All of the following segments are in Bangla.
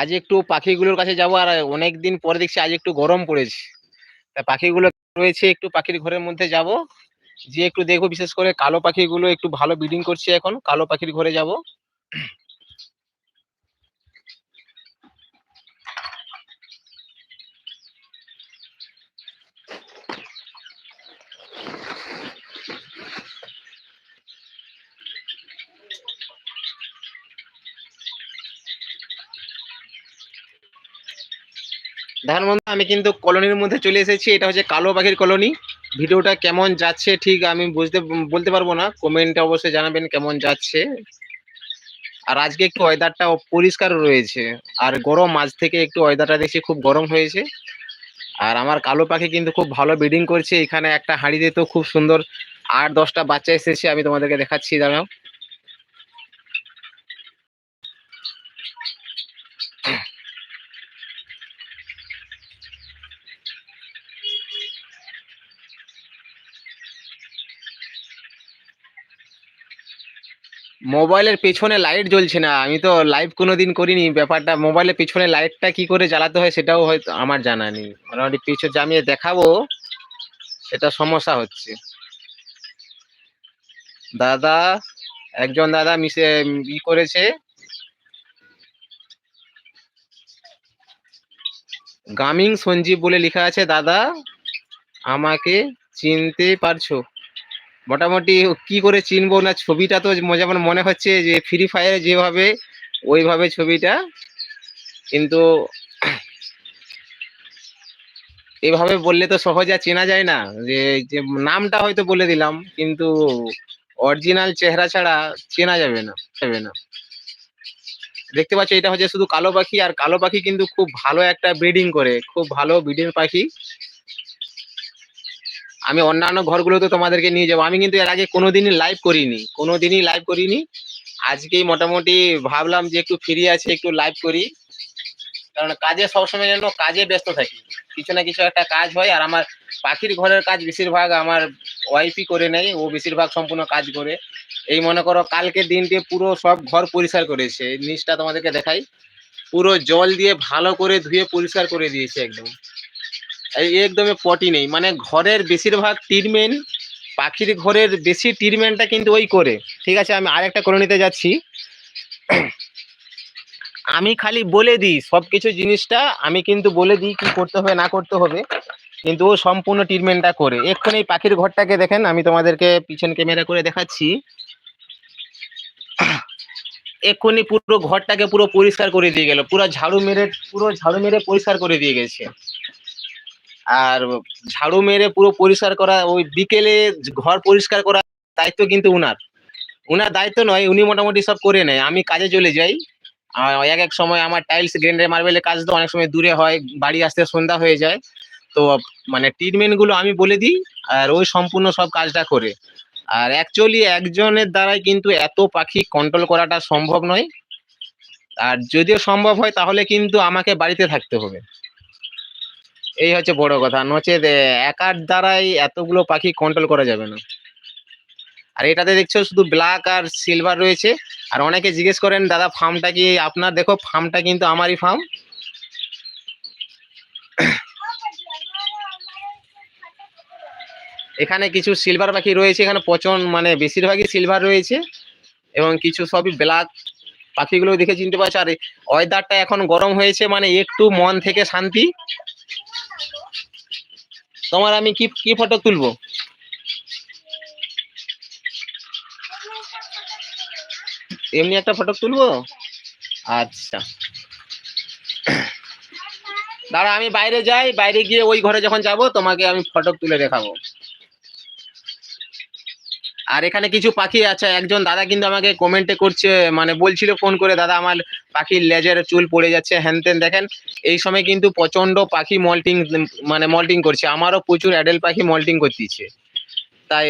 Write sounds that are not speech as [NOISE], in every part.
আজ একটু পাখিগুলোর কাছে যাব আর অনেক দিন পরে দেখছি আজ একটু গরম পড়েছে। তা পাখিগুলো রয়েছে, একটু পাখির ঘরের মধ্যে যাব। যে একটু দেখব, বিশেষ করে কালো পাখিগুলো একটু ভালো ব্রিডিং করছে এখন, কালো পাখির ঘরে যাব। বন্ধু আমি কিন্তু কলোনির মধ্যে চলে এসেছি। এটা হচ্ছে কালো পাখির কলোনি। ভিডিওটা কেমন যাচ্ছে ঠিক আমি বুঝতে, বলতে পারব না। কমেন্টে অবশ্যই জানাবেন কেমন যাচ্ছে। আর আজকে একটু ওয়েদারটা পরিষ্কার রয়েছে। আর গরম, আজ থেকে একটু ওয়েদারটা দেখছি খুব গরম হয়েছে। আর আমার কালো পাখি কিন্তু খুব ভালো ব্রিডিং করছে। এখানে একটা হাঁড়িতে তো খুব সুন্দর আট, দশটা বাচ্চা এসেছে, আমি তোমাদেরকে দেখাচ্ছি, দাঁড়াও। মোবাইলের পেছনে লাইট জ্বলছে না। আমি তো লাইভ কোনোদিন করিনি। ব্যাপারটা মোবাইলের পেছনে লাইটটা কি করে জ্বালাতে হয় সেটাও হয়তো আমার জানা নেই। মোটামুটি পিছনে জামিয়ে দেখাবো, সেটা সমস্যা হচ্ছে। দাদা, একজন দাদা মিশে ই করেছে। গামিং সঞ্জীব বলে লেখা আছে, দাদা, আমাকে চিনতে পারছ? মোটামুটি কি করে চিনবো না, ছবিটা তো যেমন মনে হচ্ছে যে ফ্রি ফায়ারে যেভাবে, ওইভাবে ছবিটা কিন্তু এভাবে বললে তো সহজে চেনা যায় না। যে যে নামটা হয়তো বলে দিলাম, কিন্তু অরিজিনাল চেহারা ছাড়া চেনা যাবে না যাবে না। দেখতে পাচ্ছ, এটা হচ্ছে শুধু কালো পাখি, আর কালো পাখি কিন্তু খুব ভালো একটা ব্রিডিং করে, খুব ভালো ব্রিডিং পাখি। আমি অন্যান্য ঘরগুলোতে তোমাদেরকে নিয়ে যাব। আমি কিন্তু এর আগে কোনোদিনই লাইভ করিনি। কোনোদিনই লাইভ করিনি। আজকেই মোটামুটি ভাবলাম যে একটু ফ্রি আছে একটু লাইভ করি। কারণ কাজে সবসময় যেন কাজে ব্যস্ত থাকি। কিছু না কিছু একটা কাজ হয় আর আমার পাখির ঘরের কাজ বেশিরভাগ আমার ওয়াইফই করে নেয়। ও বেশিরভাগ সম্পূর্ণ কাজ করে। এই মনে করো কালকে দিনটি পুরো সব ঘর পরিষ্কার করেছে। নিচটা তোমাদেরকে দেখাই। পুরো জল দিয়ে ভালো করে ধুয়ে পরিষ্কার করে দিয়েছে একদম। একদমই পটি নেই। মানে ঘরের বেশিরভাগ ট্রিটমেন্ট পাখির ঘরের বেশি ট্রিটমেন্টটা কিন্তু ওই করে। ঠিক আছে, আমি আরেকটা নিতে যাচ্ছি। আমি খালি বলে দিই সব কিছু জিনিসটা, আমি কিন্তু বলে দিই কি করতে হবে, না করতে হবে। কিন্তু ও সম্পূর্ণ ট্রিটমেন্টটা করে। এক্ষুনি এই পাখির ঘরটাকে দেখেন, আমি তোমাদেরকে পিছন ক্যামেরা করে দেখাচ্ছি। এক্ষুনি পুরো ঘরটাকে পুরো পরিষ্কার করে দিয়ে গেল। পুরো ঝাড়ু মেরে, পুরো ঝাড়ু মেরে পরিষ্কার করে দিয়ে গেছে। আর ঝাড়ু মেরে পুরো পরিষ্কার করা, ওই বিকেলে ঘর পরিষ্কার করা দায়িত্ব কিন্তু উনার। উনার দায়িত্ব নয়, উনি মোটামুটি সব করে নেয়। আমি কাজে চলে যাই। আর এক এক সময় আমার টাইলস, গ্রেন্ডার মার্বেলের কাজ তো অনেক সময় দূরে হয়, বাড়ি আসতে সন্ধ্যা হয়ে যায়। তো মানে ট্রিটমেন্টগুলো আমি বলে দিই, আর ওই সম্পূর্ণ সব কাজটা করে। আর অ্যাকচুয়ালি একজনের দ্বারাই কিন্তু এত পাখি কন্ট্রোল করাটা সম্ভব নয়। আর যদিও সম্ভব হয়, তাহলে কিন্তু আমাকে বাড়িতে থাকতে হবে। এই হচ্ছে বড় কথা নচেত একার দ্বারাই এতগুলো পাখি কন্ট্রোল করা যাবে না। আর এটাতে দেখছ শুধু ব্ল্যাক আর সিলভার রয়েছে। আর অনেকে জিজ্ঞেস করেন, দাদা ফার্মটা কি আপনার দেখো ফার্মটা কিন্তু আমারই ফার্ম এখানে কিছু সিলভার পাখি রয়েছে, এখানে পচন মানে বেশিরভাগই সিলভার রয়েছে। এবং কিছু সবই ব্ল্যাক পাখিগুলো দেখে চিনতে পারছ। আর ওয়েদারটা এখন গরম হয়েছে মানে একটু মন থেকে শান্তি। তোমার আমি কি কি ফটো তুলবো? এমনি একটা ফটো তুলবো? আচ্ছা। দাঁড়া আমি বাইরে যাই, বাইরে গিয়ে ওই ঘরে যখন যাব, তোমাকে আমি ফটো তুলে দেখাবো। আর এখানে কিছু পাখি আছে। একজন দাদা কিন্তু আমাকে কমেন্টে করছে মানে বলছিল ফোন করে, দাদা, আমার পাখির লেজের চুল পড়ে যাচ্ছে হ্যান ত্যান দেখেন, এই সময় কিন্তু প্রচণ্ড পাখি মল্টিং মানে মল্টিং করছে। আমারও প্রচুর অ্যাডেল পাখি মল্টিং করতেছে তাই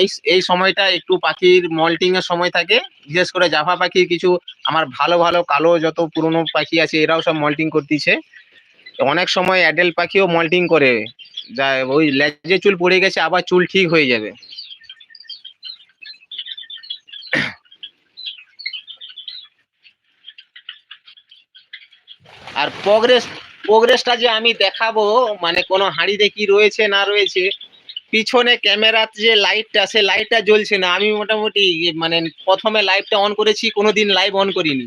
এই এই সময়টা একটু পাখির মল্টিং এর সময় থাকে। বিশেষ করে জাফা পাখির কিছু আমার ভালো ভালো, কালো যত পুরনো পাখি আছে, এরাও সব মল্টিং করতেছে অনেক সময় অ্যাডেল পাখিও মল্টিং করে। যা, ওই লেজে চুল পড়ে গেছে, আবার চুল ঠিক হয়ে যাবে। আর প্রোগ্রেস প্রোগ্রেসটা যে আমি দেখাবো মানে কোনো হাঁড়িতে কি রয়েছে না রয়েছে, পিছনে ক্যামেরার যে লাইটটা সে লাইটটা জ্বলছে না। আমি মোটামুটি মানে প্রথমে লাইভটা অন করেছি কোনো দিন লাইভ অন করিনি।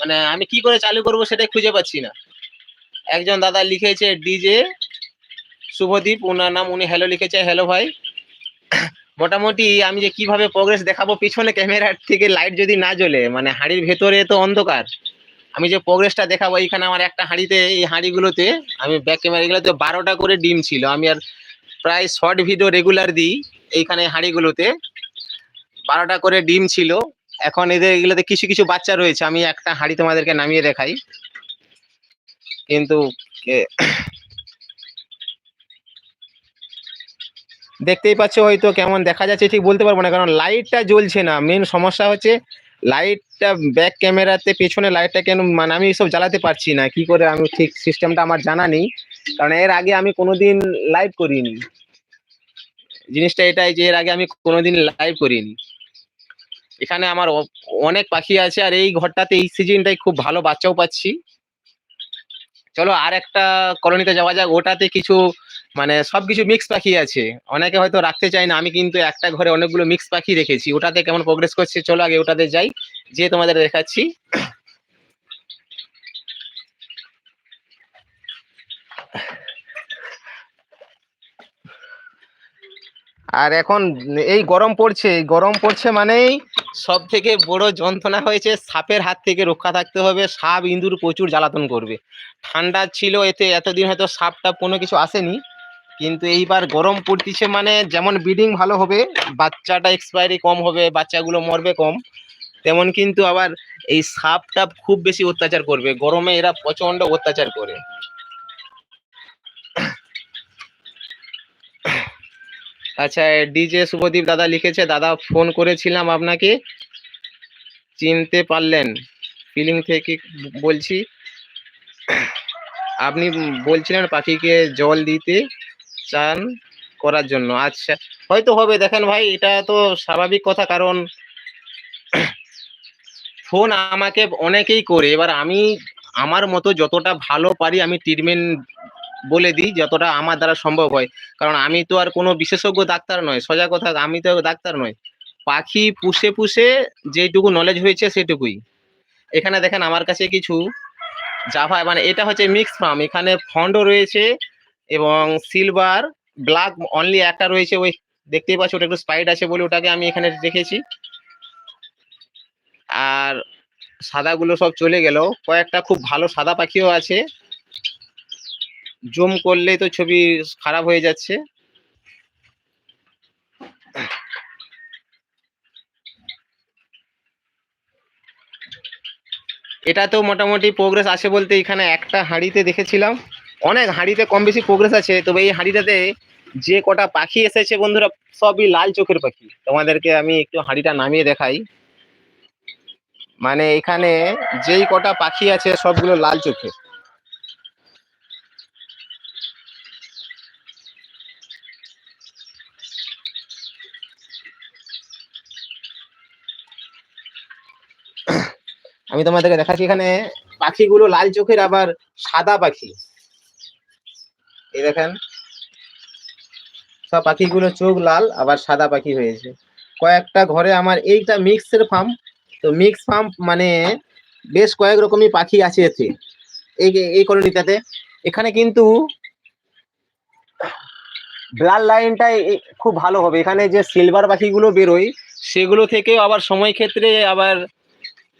মানে আমি কি করে চালু করব সেটাই খুঁজে পাচ্ছি না। একজন দাদা লিখেছে, ডিজে, শুভদীপ, ওনার নাম উনি হ্যালো লিখেছে হ্যালো ভাই। মোটামুটি আমি যে কীভাবে প্রোগ্রেস দেখাবো, পিছনে ক্যামেরার থেকে লাইট যদি না জ্বলে মানে হাঁড়ির ভেতরে তো অন্ধকার। আমি যে প্রোগ্রেসটা দেখাবো, এইখানে আমার একটা হাঁড়িতে, এই হাঁড়িগুলোতে আমি ব্যাক ক্যামেরা এগুলোতে বারোটা করে ডিম ছিল। আমি আর প্রায় শর্ট ভিডিও রেগুলার দিই এইখানে হাঁড়িগুলোতে। বারোটা করে ডিম ছিল। এখন এদের এগুলোতে কিছু কিছু বাচ্চা রয়েছে। আমি একটা হাঁড়ি তোমাদেরকে নামিয়ে দেখাই। কিন্তু দেখতেই পাচ্ছ হয়তো কেমন দেখা যাচ্ছে, ঠিক বলতে পারব না, কারণ লাইটটা জ্বলছে না। মেন সমস্যা হচ্ছে লাইটটা ব্যাক ক্যামেরাতে পেছনে লাইটটা কেন মানে আমি সব জ্বালাতে পারছি না। কি করে আমি ঠিক সিস্টেমটা আমার জানা নেই। কারণ এর আগে আমি কোনোদিন লাইভ করিনি। জিনিসটা এটাই যে, এর আগে আমি কোনোদিন লাইভ করিনি। এখানে আমার অনেক পাখি আছে, আর এই ঘরটাতে এই সিজনটাই খুব ভালো বাচ্চাও পাচ্ছি। চলো আর একটা কলোনিতে যাওয়া যাক। ওটাতে কিছু মানে সবকিছু মিক্স পাখি আছে। অনেকে হয়তো রাখতে চায় না, আমি কিন্তু একটা ঘরে অনেকগুলো মিক্স পাখি রেখেছি। ওটাতে কেমন প্রোগ্রেস করছে, চলো আগে ওটাতে যাই যে তোমাদের দেখাচ্ছি। আর এখন এই গরম পড়ছে গরম পড়ছে মানেই সব থেকে বড় যন্ত্রণা হয়েছে সাপের হাত থেকে রক্ষা থাকতে হবে, সাপ ইঁদুর প্রচুর জ্বালাতন করবে। ঠান্ডা ছিল এতে এতদিন হয়তো সাপটা কোনো কিছু আসেনি কিন্তু এইবার গরম পড়তিছে মানে যেমন ব্রিডিং ভালো হবে, বাচ্চাটা এক্সপায়ারি কম হবে, বাচ্চাগুলো মরবে কম, তেমন কিন্তু আবার এই সাপটা খুব বেশি অত্যাচার করবে, গরমে এরা প্রচণ্ড অত্যাচার করে। আচ্ছা ডিজে শুভদীপ দাদা লিখেছে, দাদা ফোন করেছিলাম আপনাকে। চিনতে পারলেন ফিলিং থেকে বলছি। আপনি বলছিলেন পাখিকে জল দিতে। চান করার জন্য। আচ্ছা হয়তো হবে, দেখেন ভাই, এটা তো স্বাভাবিক কথা, কারণ [CLEARS THROAT] ফোন আমাকে অনেকেই করে। এবার আমি আমার মতো যতটা ভালো পারি, আমি ট্রিটমেন্ট বলে দিই, যতটা আমার দ্বারা সম্ভব হয়। কারণ আমি তো আর কোনো বিশেষজ্ঞ ডাক্তার নয়, সোজা কথা, আমি তো ডাক্তার নয়। পাখি পুষে পুষে যেটুকু নলেজ হয়েছে, সেটুকুই। এখানে দেখেন আমার কাছে কিছু জাভা মানে এটা হচ্ছে মিক্স ফার্ম এখানে ফন্ডও রয়েছে এবং সিলভার ব্ল্যাক অনলি একটা রয়েছে, ওই দেখতেই পাচ্ছি ওটা একটু স্পাইড আছে বলে ওটাকে আমি এখানে রেখেছি। আর সাদাগুলো সব চলে গেল। কয়েকটা খুব ভালো সাদা পাখিও আছে। জুম করলেই তো ছবি খারাপ হয়ে যাচ্ছে। এটা তো মোটামুটি প্রোগ্রেস আছে বলতে এখানে একটা হাঁড়িতে দেখেছিলাম। অনেক হাঁড়িতে কম বেশি প্রোগ্রেস আছে। তবে এই হাঁড়িটাতে যে কটা পাখি এসেছে বন্ধুরা, সবই লাল চোখের পাখি। তোমাদেরকে আমি একটু হাঁড়িটা নামিয়ে দেখাই। মানে এখানে যেই কটা পাখি আছে, সবগুলো লাল চোখের আমি তোমাদেরকে দেখাচ্ছি এখানে পাখিগুলো লাল চোখের, আবার সাদা পাখি। এই দেখেন। সব পাখিগুলো চোখ লাল, আবার সাদা পাখি হয়েছে। কয়েকটা ঘরে আমার এইটা মিক্সের ফার্ম তো মিক্স ফার্ম মানে বেশ কয়েক রকমই পাখি আছে এতে। এই এই কলোনিটাতে। এখানে কিন্তু ব্লাড লাইনটাই খুব ভালো হবে। এখানে যে সিলভার পাখিগুলো বেরোয়, সেগুলো থেকে আবার সময় ক্ষেত্রে আবার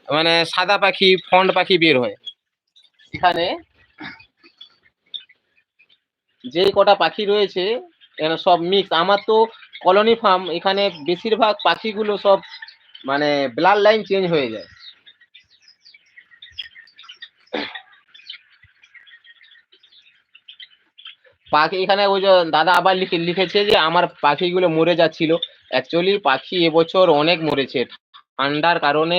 মানে সাদা পাখি ফন্ড পাখি বের হয়। এখানে যে কটা পাখি রয়েছে সব মিক্স আমার তো কলোনি ফার্ম এখানে বেশিরভাগ পাখিগুলো সব মানে ব্লাড লাইন চেঞ্জ হয়ে যায়। পাখি এখানে ওই যে দাদা আবার লিখে, লিখেছে যে আমার পাখিগুলো মরে যাচ্ছিল। অ্যাকচুয়ালি পাখি এবছর অনেক মরেছে। ঠান্ডার কারণে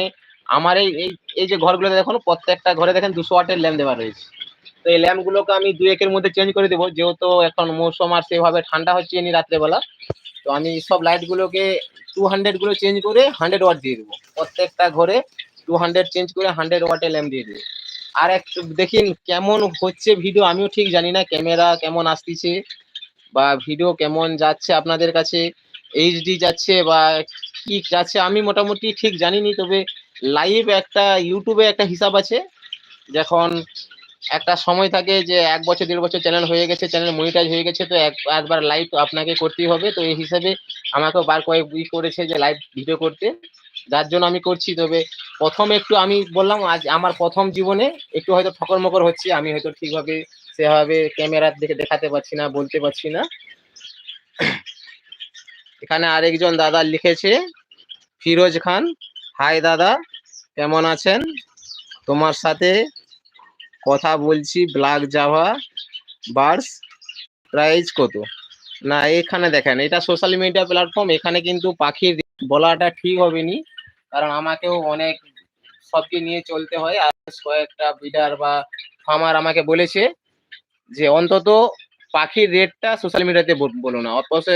আমার এই এই এই যে ঘরগুলোতে দেখুন, প্রত্যেকটা ঘরে দেখেন দুশো ওয়াটের ল্যাম্প দেওয়া রয়েছে। তো এই ল্যাম্পগুলোকে আমি দু একের মধ্যে চেঞ্জ করে দেবো। যেহেতু এখন মৌসুম আর সেভাবে ঠান্ডা হচ্ছে নি রাত্রেবেলা। তো আমি সব লাইটগুলোকে টু হান্ড্রেডগুলো চেঞ্জ করে হান্ড্রেড ওয়াট দিয়ে দেবো। প্রত্যেকটা ঘরে টু হান্ড্রেড চেঞ্জ করে হান্ড্রেড ওয়াটের ল্যাম্প দিয়ে দেবো। আর একটু দেখিন কেমন হচ্ছে ভিডিও আমিও ঠিক জানি না ক্যামেরা কেমন আসতেছে বা ভিডিও কেমন যাচ্ছে আপনাদের কাছে এইচডি যাচ্ছে বা কি যাচ্ছে আমি মোটামুটি ঠিক জানিনি, তবে লাইভ একটা ইউটিউবে একটা হিসাব আছে। যখন একটা সময় থাকে যে এক বছর, দেড় বছর চ্যানেল হয়ে গেছে চ্যানেল মনিটাইজ হয়ে গেছে, তো এক, একবার লাইভ আপনাকে করতেই হবে। তো এই হিসাবে আমাকেও বার কয়েক ই করেছে যে লাইভ ভিডিও করতে। যার জন্য আমি করছি। তবে প্রথম একটু আমি বললাম, আজ আমার প্রথম জীবনে একটু হয়তো ঠকর মকর হচ্ছে। আমি হয়তো ঠিকভাবে, সেভাবে ক্যামেরার দিকে দেখাতে পারছি না, বলতে পারছি না। এখানে আরেকজন দাদা লিখেছে, ফিরোজ খান, হাই দাদা, কেমন আছেন? তোমার সাথে কথা বলছি ব্ল্যাক জাভা বার্স প্রাইস কত? না, এখানে দেখেন, এটা সোশ্যাল মিডিয়া প্ল্যাটফর্ম এখানে কিন্তু পাখির বলাটা ঠিক হবে নি কারণ আমাকেও অনেক সবকে নিয়ে চলতে হয়, আর কয়েকটা বিডার বা ফার্মার আমাকে বলেছে যে, অন্তত পাখির রেটটা সোশ্যাল মিডিয়াতে বলো না, অথচ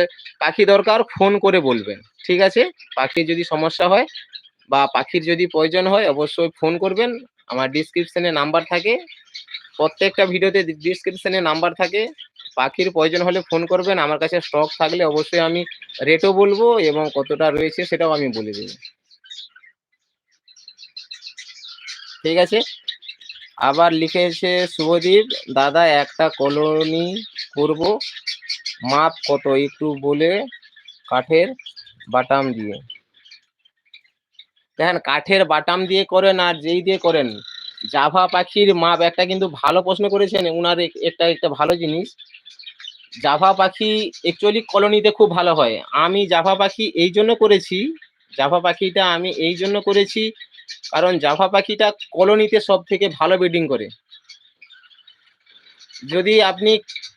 পাখি দরকার ফোন করে বলবেন, ঠিক আছে? পাখির যদি সমস্যা হয় বা পাখির যদি প্রয়োজন হয়, অবশ্যই ফোন করবেন আমার ডিসক্রিপশনে নাম্বার থাকে। প্রত্যেকটা ভিডিওতে ডিসক্রিপশনে নাম্বার থাকে। পাখির প্রয়োজন হলে ফোন করবেন। আমার কাছে স্টক থাকলে অবশ্যই আমি রেটও বলব এবং কতটা রয়েছে সেটাও আমি বলে দেবো। ঠিক আছে? আবার লিখেছে শুভদীপ, দাদা, একটা কলোনি করব। মাপ কত? একটু বলে কাঠের বাটাম দিয়ে। দেখেন কাঠের বাটাম দিয়ে করেন আর যেই দিয়ে করেন। জাভা পাখির মাপ একটা কিন্তু ভালো প্রশ্ন করেছেন, উনার একটা একটা ভালো জিনিস। জাভা পাখি অ্যাকচুয়ালি কলোনিতে খুব ভালো হয়। আমি জাভা পাখি এই জন্য করেছি, জাভা পাখিটা আমি এই জন্য করেছি কারণ জাভা পাখিটা কলোনিতে সব থেকে ভালো ব্রিডিং করে। যদি আপনি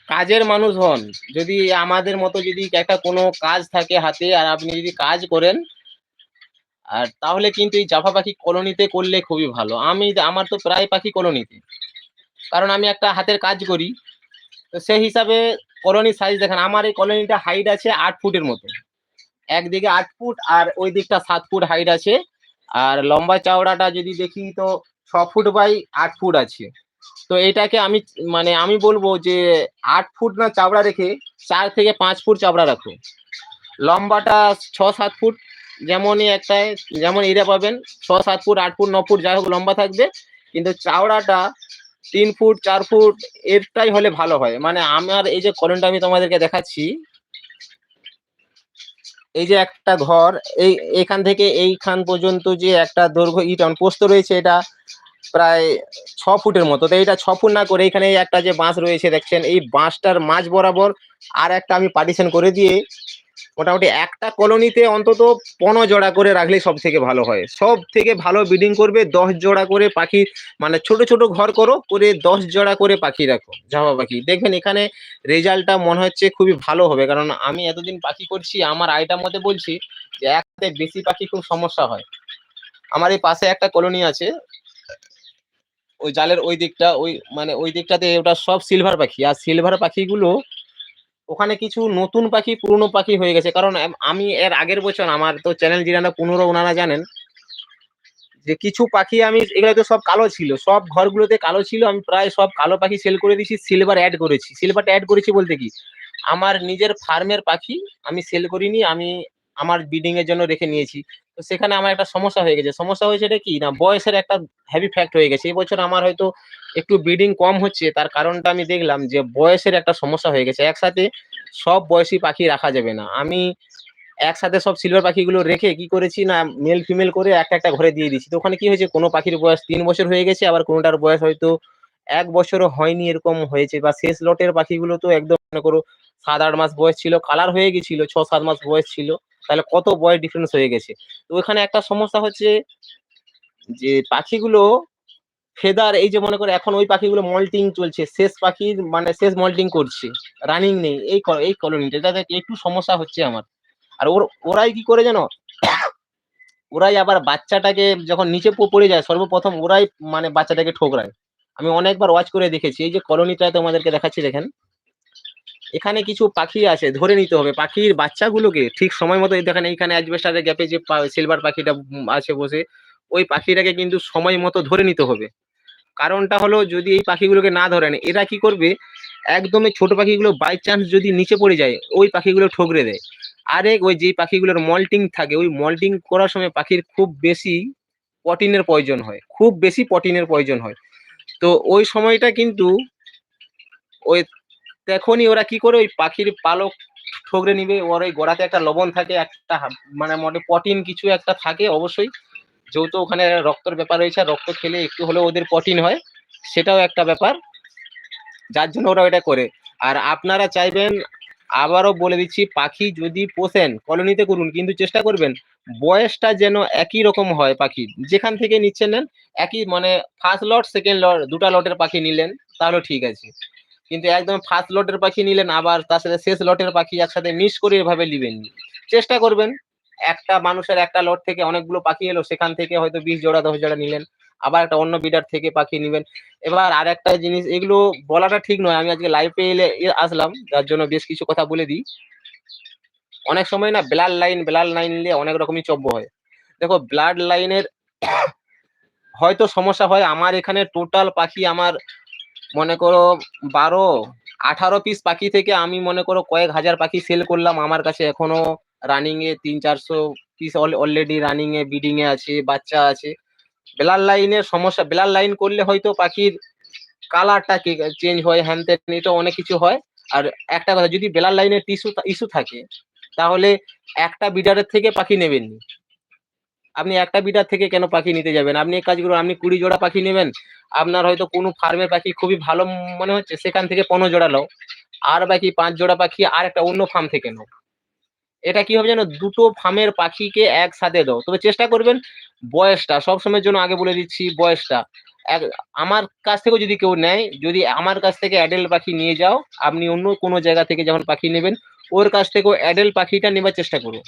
কাজের মানুষ হন, যদি আমাদের মতো যদি একটা কোনো কাজ থাকে হাতে আর আপনি যদি কাজ করেন আর তাহলে কিন্তু এই জাভা পাখি কলোনিতে করলে খুবই ভালো। আমি আমার তো প্রায় পাখি কলোনিতে। কারণ আমি একটা হাতের কাজ করি। তো সেই হিসাবে কলোনি সাইজ দেখেন, আমার এই কলোনিটা হাইট আছে আট ফুটের মতো। একদিকে আট ফুট আর ওই দিকটা সাত ফুট হাইট আছে। আর লম্বা চওড়াটা যদি দেখি তো ছ ফুট বাই আট ফুট আছে। তো এটাকে আমি মানে আমি বলব যে আট ফুট না চাবড়া রেখে চার থেকে পাঁচ ফুট চাবড়া রাখো। লম্বাটা ছ সাত ফুট। যেমনই একটা, যেমন এরিয়া পাবেন, ছ, সাত ফুট, আট ফুট, ন ফুট যাই হোক লম্বা থাকবে। কিন্তু চাওড়াটা তিন ফুট, চার ফুট, এরটাই হলে ভালো হয়। মানে আমার এই যে কলনটা আমি তোমাদেরকে দেখাচ্ছি, এই যে একটা ঘর, এই, এখান থেকে এইখান পর্যন্ত যে একটা দৈর্ঘ্য ইটন পোস্ত রয়েছে, এটা প্রায় ছ ফুটের মতো। তো এইটা ছ ফুট না করে এখানে একটা যে বাঁশ রয়েছে, দেখছেন? এই বাঁশটার মাঝ বরাবর আর একটা আমি পার্টিশন করে দিয়ে মোটামুটি একটা কলোনিতে অন্তত পনেরো জোড়া করে রাখলে সব থেকে ভালো হয়। সব থেকে ভালো ব্রিডিং করবে, দশ জোড়া করে পাখি মানে ছোট ছোট ঘর করো, করে দশ জোড়া করে পাখি রাখো জামা পাখি। দেখবেন এখানে রেজাল্টটা মনে হচ্ছে খুবই ভালো হবে, কারণ আমি এতদিন পাখি করছি, আমার আইটার মধ্যে বলছি যে একসাথে বেশি পাখি খুব সমস্যা হয়। আমার এই পাশে একটা কলোনি আছে, ওই জালের ওই দিকটা, ওই মানে ওই দিকটাতে ওটা সব সিলভার পাখি, আর সিলভার পাখিগুলো ওখানে কিছু নতুন পাখি, পুরনো পাখি হয়ে গেছে। কারণ আমি এর আগের বছর, আমার তো চ্যানেল যিনারা পনেরো ওনারা জানেন, যে কিছু পাখি আমি, এগুলো তো সব কালো ছিল। সব ঘরগুলোতে কালো ছিল, আমি প্রায় সব কালো পাখি সেল করে দিয়েছি সিলভার অ্যাড করেছি। সিলভারটা অ্যাড করেছি বলতে কি? আমার নিজের ফার্মের পাখি আমি সেল করিনি, আমি আমার ব্রিডিং এর জন্য রেখে নিয়েছি। তো সেখানে আমার একটা সমস্যা হয়ে গেছে। সমস্যা হয়েছে এটা কি? না, বয়সের একটা হেভি ফ্যাক্ট হয়ে গেছে। এই বছর আমার হয়তো একটু ব্রিডিং কম হচ্ছে, তার কারণটা আমি দেখলাম যে বয়সের একটা সমস্যা হয়ে গেছে। একসাথে সব বয়সী পাখি রাখা যাবে না। আমি একসাথে সব সিলভার পাখিগুলো রেখে কি করেছি না মেল ফিমেল করে একটা একটা ঘরে দিয়ে দিচ্ছি তো ওখানে কি হয়েছে, কোনো পাখির বয়স তিন বছর হয়ে গেছে, আবার কোনোটার বয়স হয়তো এক বছরও হয়নি, এরকম হয়েছে। বা শেষ লটের পাখিগুলো তো একদম মনে করো সাত, আট মাস বয়স ছিল কালার হয়ে গেছিল, ছ, সাত মাস বয়স ছিল, তাহলে কত বয়স ডিফারেন্স হয়ে গেছে? তো ওখানে একটা সমস্যা হচ্ছে যে পাখিগুলো ফেদার, এই যে মনে করে এখন ওই পাখিগুলো মল্টিং চলছে, শেষ পাখির মানে শেষ মল্টিং করছে রানিং নেই, এই এই কলোনিটা এটাতে একটু সমস্যা হচ্ছে আমার। আর ওর, ওরাই কি করে জানো? ওরাই আবার বাচ্চাটাকে যখন নিচে পড়ে যায়, সর্বপ্রথম ওরাই মানে বাচ্চাটাকে ঠোকরায়। আমি অনেকবার ওয়াচ করে দেখেছি, এই যে কলোনিটা তোমাদেরকে দেখাচ্ছি, দেখেন। এখানে কিছু পাখি আছে, ধরে নিতে হবে, পাখির বাচ্চাগুলোকে ঠিক সময় মতো দেখেন, এইখানে অ্যাজবেস্টারের গ্যাপে যে সিলভার পাখিটা আছে বসে, ওই পাখিটাকে কিন্তু সময় মতো ধরে নিতে হবে। কারণটা হলো যদি এই পাখিগুলোকে না ধরেন এরা কি করবে? একদমই ছোট পাখিগুলো বাই চান্স যদি নিচে পড়ে যায়, ওই পাখিগুলো ঠোকরে দেয়। আরেক ওই যেই পাখিগুলোর মল্টিং থাকে, ওই মল্টিং করার সময় পাখির খুব বেশি পটিনের প্রয়োজন হয়, খুব বেশি পটিনের প্রয়োজন হয়। তো ওই সময়টা কিন্তু ওই তখনই ওরা কি করে, ওই পাখির পালক ঠোকরে নিবে, ওর ওই গোড়াতে একটা লবণ থাকে, একটা মানে মোটে পটিন কিছু একটা থাকে অবশ্যই। যেহেতু ওখানে রক্তর ব্যাপার রয়েছে রক্ত খেলে একটু হলেও ওদের কঠিন হয়, সেটাও একটা ব্যাপার। যার জন্য ওরা এটা করে। আর আপনারা চাইবেন, আবারও বলে দিচ্ছি, পাখি যদি পোষেন, কলোনিতে করুন, কিন্তু চেষ্টা করবেন, বয়সটা যেন একই রকম হয় পাখি। যেখান থেকে নিচ্ছেন নেন, একই মানে ফার্স্ট লট সেকেন্ড লট দুটা লটের পাখি নিলেন, তাহলে ঠিক আছে। কিন্তু একদম ফার্স্ট লটের পাখি নিলেন, আবার তার সাথে শেষ লটের পাখি একসাথে মিক্স করে এভাবে নিবেন। চেষ্টা করবেন একটা মানুষের একটা লট থেকে অনেকগুলো পাখি এলো, সেখান থেকে হয়তো বিশ জোড়া, দশ জোড়া নিলেন। আবার একটা অন্য বিডার থেকে পাখি নিবেন। এবার আর একটা জিনিস, এগুলো বলাটা ঠিক নয়। আমি আজকে লাইভে এলে আসলাম, যার জন্য বেশ কিছু কথা বলে দিই। অনেক সময় না ব্লাড লাইন ব্লাড লাইন নিয়ে অনেক রকমই চব্য হয়। দেখো ব্লাড লাইনের হয়তো সমস্যা হয়। আমার এখানে টোটাল পাখি আমার মনে করো বারো, আঠারো পিস পাখি থেকে আমি মনে করো কয়েক হাজার পাখি সেল করলাম। আমার কাছে এখনও রানিং এ তিন চারশো পিস অলরেডি রানিং এ বিডিং এ আছে, বাচ্চা আছে। ব্লাড লাইনের সমস্যা বেলার লাইন করলে হয়তো পাখির কালারটা চেঞ্জ হয় হ্যান ত্যান এটা অনেক কিছু হয়। আর একটা কথা, যদি বেলার লাইনের টিস্যু ইস্যু থাকে, তাহলে একটা বিডারের থেকে পাখি নেবেন নি। আপনি একটা বিডার থেকে কেন পাখি নিতে যাবেন? আপনি এক কাজ করুন, আপনি কুড়ি জোড়া পাখি নেবেন। আপনার হয়তো কোনো ফার্মের পাখি খুবই ভালো মনে হচ্ছে, সেখান থেকে পনেরো জোড়া নাও। আর বাকি পাঁচ জোড়া পাখি আর একটা অন্য ফার্ম থেকে নাও। এটা কি হবে যেন দুটো ফার্মের পাখিকে একসাথে দাও। তবে চেষ্টা করবেন বয়সটা, সবসময়ের জন্য আগে বলে দিচ্ছি বয়সটা। আমার কাছ থেকেও যদি কেউ নেয়, যদি আমার কাছ থেকে অ্যাডেল পাখি নিয়ে যাও, আপনি অন্য কোনো জায়গা থেকে যখন পাখি নেবেন, ওর কাছ থেকেও অ্যাডেল পাখিটা নেবার চেষ্টা করুন।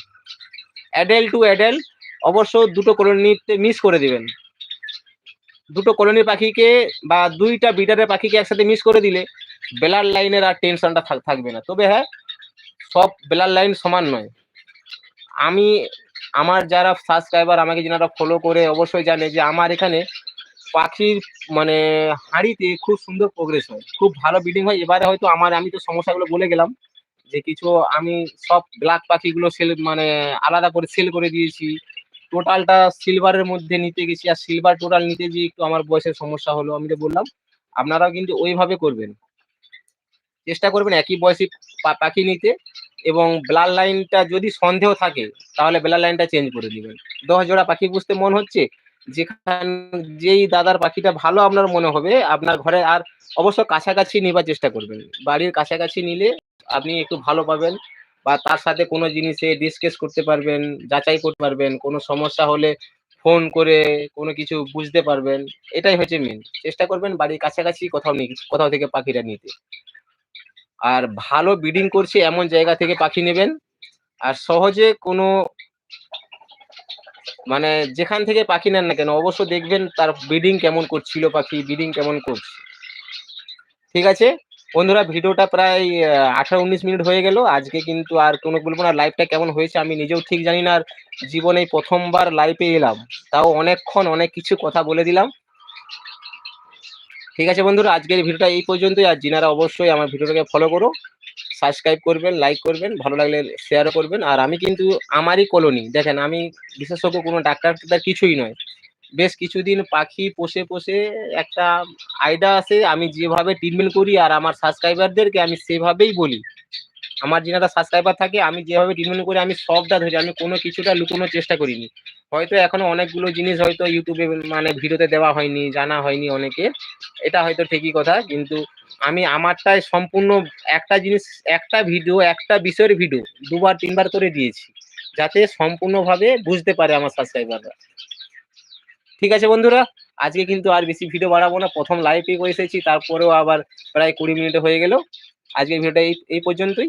অ্যাডেল টু অ্যাডেল অবশ্য দুটো কলোনিতে মিস করে দিবেন। দুটো কলোনির পাখিকে বা দুইটা বিডারের পাখিকে একসাথে মিস করে দিলে বেলার লাইনের আর টেনশনটা থাকবে না। তবে হ্যাঁ সব বেলার লাইন সমান নয়। আমি, আমার যারা সাবস্ক্রাইবার আমাকে যারা ফলো করে অবশ্যই জানে যে আমার এখানে পাখির মানে হাঁড়িতে খুব সুন্দর প্রোগ্রেস হয়। খুব ভালো ব্রিডিং হয়। এবারে হয়তো আমার, আমি তো সমস্যাগুলো বলে গেলাম যে কিছু আমি সব ব্ল্যাক পাখিগুলো সেল মানে আলাদা করে সেল করে দিয়েছি। টোটালটা সিলভারের মধ্যে নিতে গেছি আর সিলভার টোটাল নিতে গিয়ে একটু আমার বয়সের সমস্যা হলো, আমি তো বললাম। আপনারাও কিন্তু ওইভাবে করবেন। চেষ্টা করবেন একই বয়সী পাখি নিতে। এবং ব্লাড লাইনটা যদি সন্দেহ থাকে, তাহলে ব্লাড লাইনটা চেঞ্জ করে দিবেন। দশ জোড়া পাখি বুঝতে মন হচ্ছে? যেখান, যেই দাদার পাখিটা ভালো আপনার মনে হবে, আপনার ঘরে আর অবশ্য কাছাকাছি নেবার চেষ্টা করবেন। বাড়ির কাছাকাছি নিলে আপনি একটু ভালো পাবেন বা তার সাথে কোনো জিনিসে ডিসকাস করতে পারবেন, যাচাই করতে পারবেন, কোনো সমস্যা হলে ফোন করে কোনো কিছু বুঝতে পারবেন। এটাই হচ্ছে মেন চেষ্টা করবেন বাড়ির কাছাকাছি কোথাও কোথাও থেকে পাখিটা নিতে। আর ভালো ব্রিডিং করছে এমন জায়গা থেকে পাখি নেবেন। আর সহজে কোনো মানে যেখান থেকে পাখি নেন না কেন, অবশ্য দেখবেন তার ব্রিডিং কেমন করছিল পাখি ব্রিডিং কেমন করছে। ঠিক আছে? বন্ধুরা, ভিডিওটা প্রায় আঠারো উনিশ মিনিট হয়ে গেল। আজকে কিন্তু আর কোনো বলব না লাইভটা কেমন হয়েছে আমি নিজেও ঠিক জানি না। আর জীবনে প্রথমবার লাইভে এলাম। তাও অনেকক্ষণ অনেক কিছু কথা বলে দিলাম। ঠিক আছে বন্ধুরা, আজকের ভিডিওটা এই পর্যন্তই। আর জিনারা অবশ্যই আমার ভিডিওটাকে ফলো করো সাবস্ক্রাইব করবেন লাইক করবেন, ভালো লাগলে শেয়ারও করবেন। আর আমি কিন্তু আমারই কলোনি দেখেন আমি বিশেষজ্ঞ, কোনো ডাক্তার কিছুই নয়। বেশ কিছুদিন পাখি পোষে পোষে একটা আয়দা আছে, আমি যেভাবে ট্রিটমেন্ট করি আর আমার সাবস্ক্রাইবারদেরকে আমি সেভাবেই বলি। আমার যেনারা সাবস্ক্রাইবার থাকে, আমি যেভাবে ট্রিটমেন্ট করি আমি সবটা ধরি, আমি কোনো কিছুটা লুকোনোর চেষ্টা করিনি। হয়তো এখনও অনেকগুলো জিনিস হয়তো ইউটিউবে মানে ভিডিওতে দেওয়া হয়নি, জানা হয়নি অনেকে এটা হয়তো ঠিকই কথা, কিন্তু আমি আমারটাই সম্পূর্ণ একটা জিনিস, একটা ভিডিও একটা বিষয়ের ভিডিও দুবার, তিনবার করে দিয়েছি, যাতে সম্পূর্ণভাবে বুঝতে পারে আমার সাবস্ক্রাইবাররা ঠিক আছে বন্ধুরা, আজকে কিন্তু আর বেশি ভিডিও বাড়াবো না, প্রথম লাইভে এসেছি, তারপরেও আবার প্রায় কুড়ি মিনিট হয়ে গেল। আজকের ভিডিওটা এই পর্যন্তই।